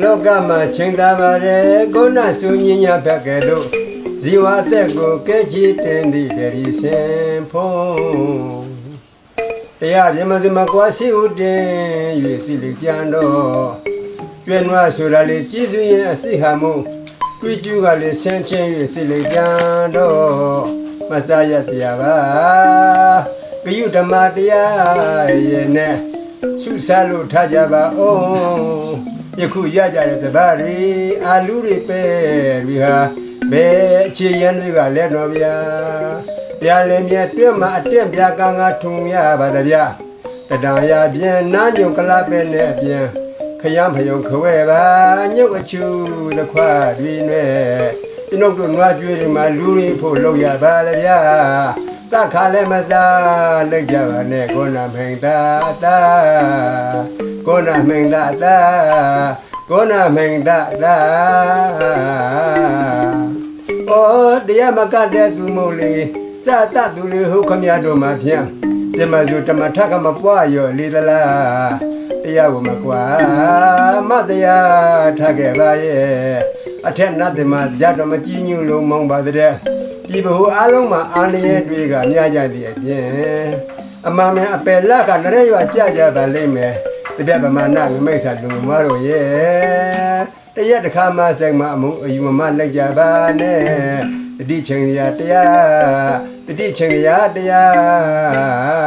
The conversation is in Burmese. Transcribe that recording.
လောကမှာချိန်သာပါတယ်ကိုနဆူညင်ညာဖက်ကဲ့သို့ဇီဝအသက်ကိုကဲချီတင်သည့်တရီစင်ဖုံးတရားပြမစမကွာစီဥတင်၍စီလီကြံတော့ကျွဲ့နွားဆိုတာလေကြည်စုရင်အစိဟာမှုတွေ့ကျူးကလေဆင်းချင်း၍စီလီကြံတော့မဆာရစရာပါဂယုဓမ္မတရားရဲ့နဲ့ဆုစားလို့ထားကြပါအောင် ယခုရကြတဲ့စပါးတွေအာလူတွေပဲတွေဟာဘယ်အခြေရန်တွေကလဲတော့ဗျာဗျာလည်းမြတ်တွဲမှာအတက်ဗျာကငါထုံရပါတဗျာတတရာပြန်နာညုံကလပဲနဲ့အပြန်ခရမ်းဖယုံခွဲပါညုတ်အချူသခွားတွေနဲ့ကျွန်ုပ်တို့နွားကျွေးတွေမှာလူတွေဖို့လုပ်ရပါလေဗျာတခါလည်းမစားလိုက်ကြပါနဲ့ကိုနာမိန်တာတာ ကိုနာမိန်တာတာကိုနာမိန်တာတာအော်တရားမကတဲ့သူမို့လေစတတ်သူလေဟုတ်ခမရတို့မှာဖြန့်ပြမစုတမထကမပွားရောလေသလားတရားကိုမကွာမစရာထားခဲ့ပါရဲ့အထက်နတ်တွေမှာကြတော့မကြည်ညိုလုံးမောင်းပါတဲ့ဒီဘဟုအလုံးမှာအာနရဲ့တွေကမြကြသည့်အပြင်အမှန်မှန်အပယ်လကနရဲရွာကြကြပါလိမ့်မယ် တပြက်ပမာဏငမိတ်ဆာလူမတော်ရဲ့တရက်တစ်ခါမှစိတ်မအမှုအယူမမလိုက်ကြပါနဲ့တတိချိန်ရာတရားတတိချိန်ရာတရား